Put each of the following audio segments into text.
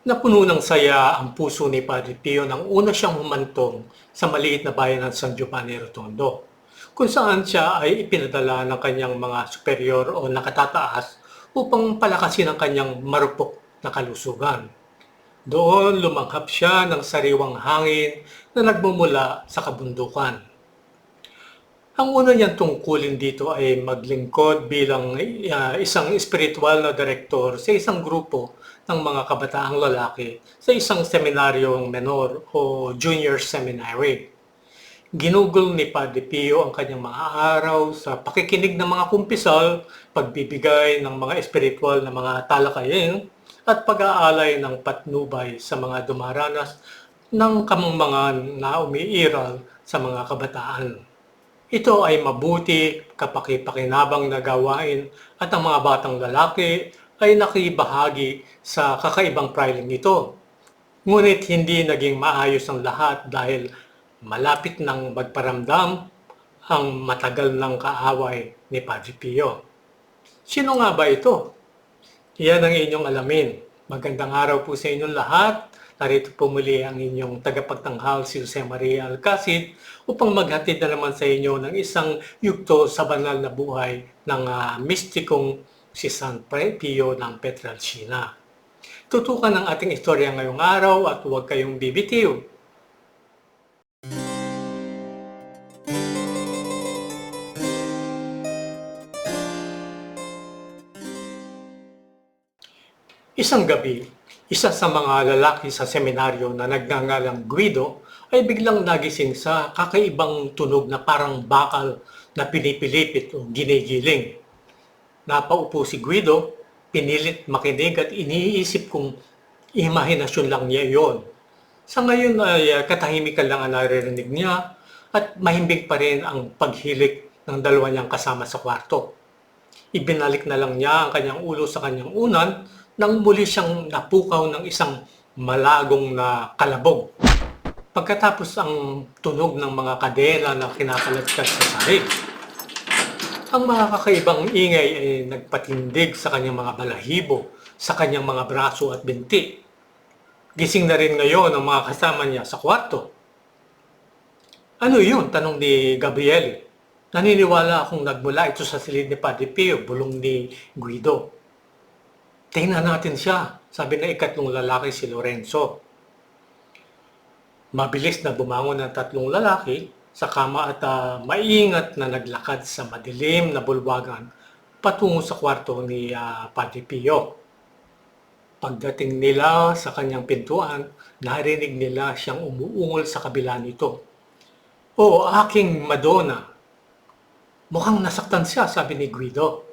Napuno ng saya ang puso ni Padre Pio nang una siyang humantong sa maliit na bayan ng San Giovanni Rotondo, kung saan siya ay ipinadala ng kanyang mga superior o nakatataas upang palakasin ang kanyang marupok na kalusugan. Doon lumanghap siya ng sariwang hangin na nagmumula sa kabundukan. Ang una niyang tungkulin dito ay maglingkod bilang uh, isang espiritual na direktor sa isang grupo ng mga kabataang lalaki sa isang seminaryong menor o junior seminary. Ginugol ni Padre Pio ang kanyang mga araw sa pakikinig ng mga kumpisal, pagbibigay ng mga espiritual na mga talakayin, at pag-aalay ng patnubay sa mga dumaranas ng kamangmangan na umiiral sa mga kabataan. Ito ay mabuti, kapakipakinabang na gawain at ang mga batang lalaki ay nakibahagi sa kakaibang priling nito. Ngunit hindi naging maayos ang lahat dahil malapit nang magparamdam ang matagal ng kaaway ni Padre Pio. Sino nga ba ito? Iyan ang inyong alamin. Magandang araw po sa inyong lahat. Narito po muli ang inyong tagapagtanghal si Jose Maria Alcacid upang maghatid na naman sa inyo ng isang yugto sa banal na buhay ng uh, mistikong si San Pio ng Petralcina. Tutukan ang ating istorya ngayong araw at huwag kayong bibitiw. Isang gabi, isa sa mga lalaki sa seminaryo na nagngangalang Guido ay biglang nagising sa kakaibang tunog na parang bakal na pinipilipit o ginigiling. Napaupo si Guido, pinilit makinig at iniisip kung imahinasyon lang niya iyon. Sa ngayon ay uh, katahimikan lang ang naririnig niya at mahimbing pa rin ang paghilik ng dalawa niyang kasama sa kwarto. Ibinalik na lang niya ang kanyang ulo sa kanyang unan nang muli siyang napukaw ng isang malagong na kalabog. Pagkatapos ang tunog ng mga kadena na kinakaladkad sa sahig. Ang mga kakaibang ingay ay nagpatindig sa kanyang mga balahibo, sa kanyang mga braso at binti. Gising na rin ngayon ang mga kasama niya sa kwarto. Ano yun? Tanong ni Gabriele. Naniniwala akong nagmula ito sa silid ni Padre Pio, bulong ni Guido. Tingnan natin siya, sabi ng ikatlong lalaki si Lorenzo. Mabilis na bumangon ng tatlong lalaki sa kama at uh, maingat na naglakad sa madilim na bulwagan patungo sa kwarto ni uh, Padre Pio. Pagdating nila sa kanyang pintuan, narinig nila siyang umuungol sa kabila nito. O aking Madonna! Mukhang nasaktan siya, sabi ni Guido.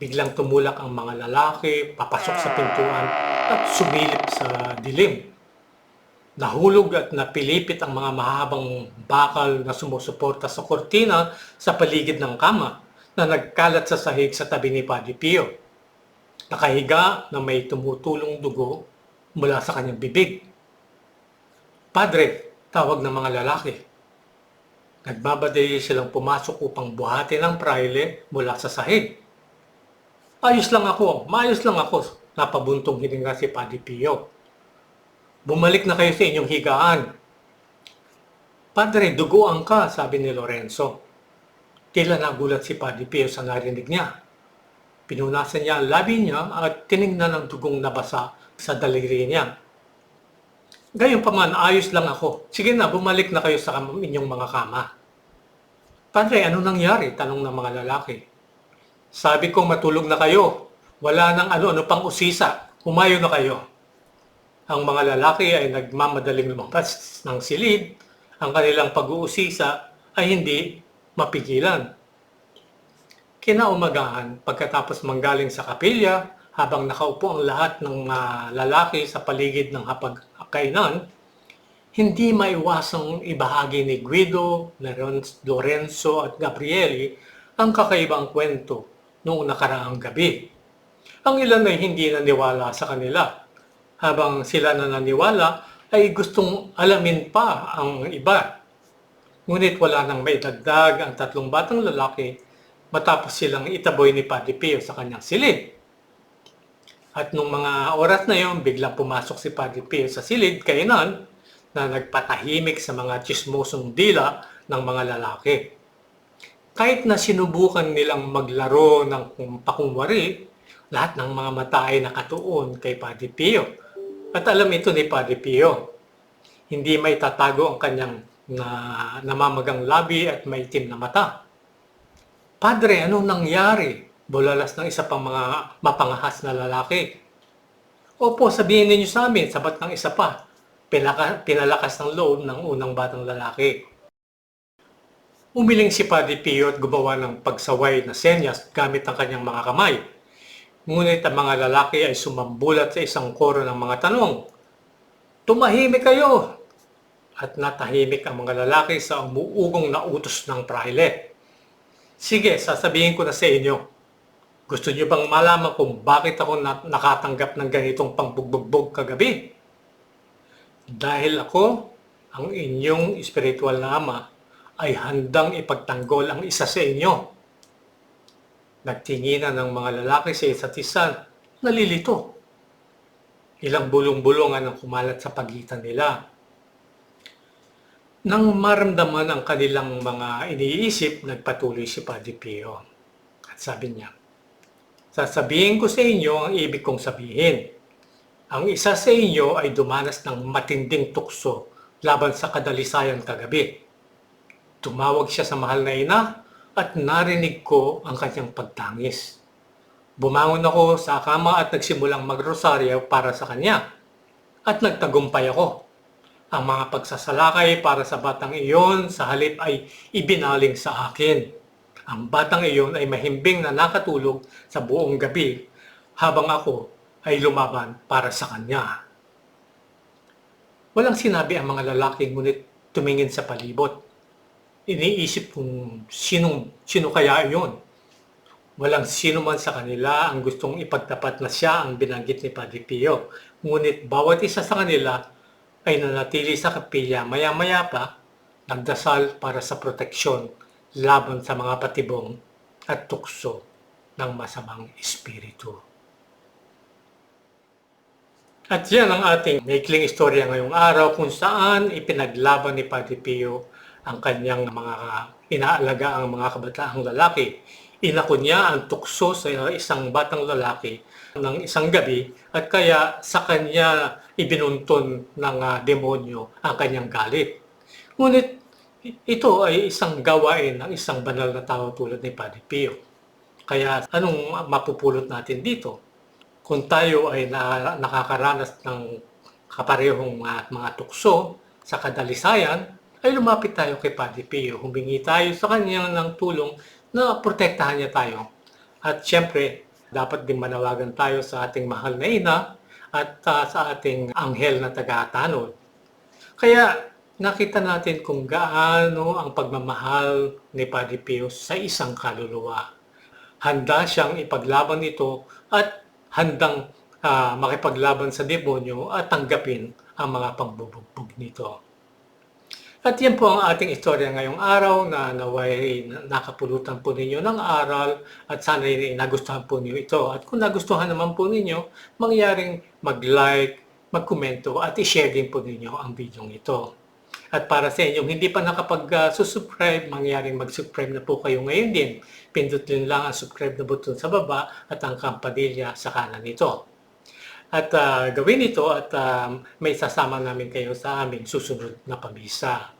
Biglang tumulak ang mga lalaki, papasok sa pintuan at sumilip sa dilim. Nahulog at napilipit ang mga mahabang bakal na sumusuporta sa kortina sa paligid ng kama na nagkalat sa sahig sa tabi ni Padre Pio. Nakahiga na may tumutulong dugo mula sa kanyang bibig. Padre, tawag ng mga lalaki. Nagbabadali silang pumasok upang buhatin ang praile mula sa sahig. Ayos lang ako, maayos lang ako, napabuntong hininga si Padre Pio. Bumalik na kayo sa inyong higaan. Padre, duguan ka, sabi ni Lorenzo. Tila nagulat si Padre Pio sa narinig niya. Pinunasan niya ang labi niya at tinignan ang dugong nabasa sa daliri niya. Gayon pa man, ayos lang ako. Sige na, bumalik na kayo sa inyong mga kama. Padre, ano nangyari? Tanong ng mga lalaki. Sabi ko matulog na kayo. Wala nang ano-ano pang usisa. Humayo na kayo. Ang mga lalaki ay nagmamadaling lumabas ng silid. Ang kanilang pag-uusisa ay hindi mapigilan. Kinaumagahan, pagkatapos manggaling sa kapilya, habang nakaupo ang lahat ng uh, lalaki sa paligid ng hapag-kainan, hindi maiwasang ibahagi ni Guido, Lorenzo at Gabrieli ang kakaibang kwento noong nakaraang gabi. Ang ilan ay hindi naniwala sa kanila habang sila na naniwala ay gustong alamin pa ang iba. Ngunit wala nang may dagdag ang tatlong batang lalaki matapos silang itaboy ni Padre Pio sa kanyang silid. At nung mga oras na yon, biglang pumasok si Padre Pio sa silid kainan na nagpatahimik sa mga chismosong dila ng mga lalaki. Kahit na sinubukan nilang maglaro ng kung pakunwari, lahat ng mga mata ay nakatuon kay Padre Pio. At alam ito ni Padre Pio. Hindi may tatago ang kanyang na namamagang labi at may itim na mata. Padre, anong nangyari? Bulalas ng isa pang mga mapangahas na lalaki. Opo, sabihin ninyo sa amin, sabat ng isa pa. Pinalakas ng loob ng unang batang lalaki. Umiling si Padre Pio at gumawa ng pagsaway na senyas gamit ang kanyang mga kamay. Ngunit ang mga lalaki ay sumambulat sa isang koro ng mga tanong. Tumahimik kayo! At natahimik ang mga lalaki sa umuugong na utos ng praile. Sige, sasabihin ko na sa inyo. Gusto niyo bang malaman kung bakit ako na- nakatanggap ng ganitong pangbugbog kagabi? Dahil ako, ang inyong espiritual na ama, ay handang ipagtanggol ang isa sa inyo. Nagtinginan ng mga lalaki sa isa't isa, nalilito. Ilang bulong-bulungan ang kumalat sa pagitan nila. Nang maramdaman ang kanilang mga iniisip, nagpatuloy si Padre Pio. At sabi niya, Sasabihin ko sa inyo ang ibig kong sabihin. Ang isa sa inyo ay dumanas ng matinding tukso laban sa kadalisayan kagabi. Tumawag siya sa mahal na ina at narinig ko ang kanyang pagtangis. Bumangon ako sa kama at nagsimulang magrosaryo para sa kanya. At nagtagumpay ako. Ang mga pagsasalakay para sa batang iyon sa halip ay ibinaling sa akin. Ang batang iyon ay mahimbing na nakatulog sa buong gabi habang ako ay lumaban para sa kanya. Walang sinabi ang mga lalaki ngunit tumingin sa palibot. Iniisip kung sinong, sino kaya iyon. Walang sino man sa kanila ang gustong ipagtapat na siya ang binanggit ni Padre Pio. Ngunit bawat isa sa kanila ay nanatili sa kapilya maya-maya pa, nagdasal para sa proteksyon laban sa mga patibong at tukso ng masamang espiritu. At yan ang ating maikling istorya ngayong araw kung saan ipinaglaban ni Padre Pio ang kanyang mga inaalaga ang mga kabataang lalaki. Inako niya ang tukso sa isang batang lalaki ng isang gabi at kaya sa kanya ibinunton ng ah, demonyo ang kanyang galit. Ngunit ito ay isang gawain ng isang banal na tao tulad ni Padre Pio. Kaya anong mapupulot natin dito? Kung tayo ay na, nakakaranas ng kaparehong mga, mga tukso sa kadalisayan, ay lumapit tayo kay Padre Pio. Humingi tayo sa kanya ng tulong na protektahan niya tayo. At siyempre, dapat din manawagan tayo sa ating mahal na ina at ah, sa ating anghel na taga-tanod. Kaya nakita natin kung gaano ang pagmamahal ni Padre Pio sa isang kaluluwa. Handa siyang ipaglaban ito at handang ah, makipaglaban sa demonyo at tanggapin ang mga pangbubugbog nito. At yan po ang ating istorya ngayong araw na naway nakapulutan po ninyo ng aral at sana nagustuhan po ninyo ito. At kung nagustuhan naman po ninyo, mangyaring mag-like, mag-komento at i-share din po ninyo ang video ito. At para sa inyong hindi pa nakapag-subscribe, mangyaring mag-subscribe na po kayo ngayon din. Pindutin lang ang subscribe na button sa baba at ang kampanilya sa kanan nito. At ah, gawin ito at ah, may sasama namin kayo sa aming susunod na pamisa.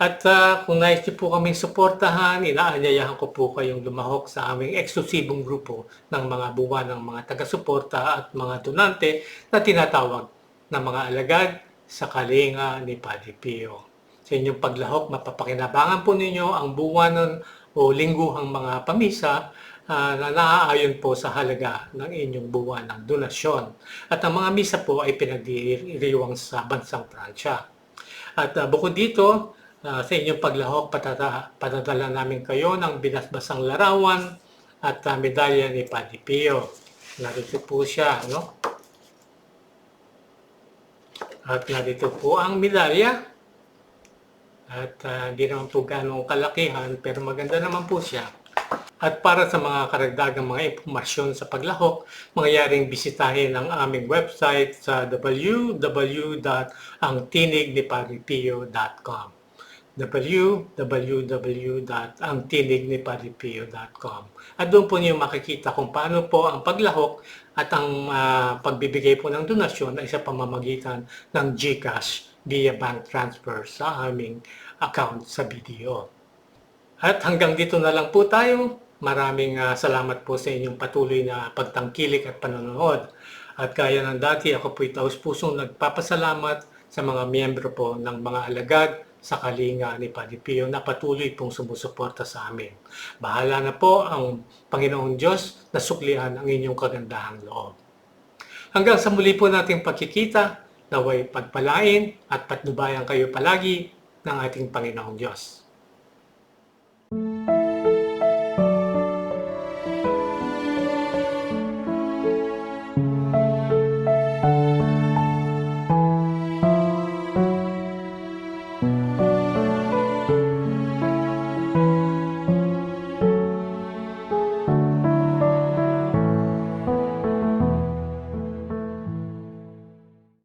At ah, kung nais niyo po kaming suportahan, inaanyayahan ko po kayong lumahok sa aming eksklusibong grupo ng mga buwan ng mga taga-suporta at mga donante na tinatawag na mga alagad sa kalinga ni Padre Pio. Sa inyong paglahok, mapapakinabangan po ninyo ang buwanan o lingguhang mga pamisa ah, na naaayon po sa halaga ng inyong buwan ng donasyon. At ang mga misa po ay pinagdiriwang sa bansang Pransya. At ah, bukod dito, ah, sa inyong paglahok, patata, patadala namin kayo ng binasbasang larawan at ah, medalya ni Padre Pio. Narito po siya, no? At narito po ang medalya. At ah, hindi naman po ganong kalakihan, pero maganda naman po siya. At para sa mga karagdagang mga impormasyon sa paglahok, mangyayaring bisitahin ang aming website sa www.angtinigniparipio.com www.angtinigniparipio.com At doon po niyo makikita kung paano po ang paglahok at ang ah, pagbibigay po ng donasyon ay sa pamamagitan ng GCash via bank transfer sa aming account sa BDO. At hanggang dito na lang po tayo. Maraming ah, salamat po sa inyong patuloy na pagtangkilik at panonood. At kaya ng dati, ako po taus pusong nagpapasalamat sa mga miyembro po ng mga alagad sa kalinga ni Padre Pio na patuloy pong sumusuporta sa amin. Bahala na po ang Panginoong Diyos na suklian ang inyong kagandahang loob. Hanggang sa muli po nating pagkikita, naway pagpalain at patnubayan kayo palagi ng ating Panginoong Diyos.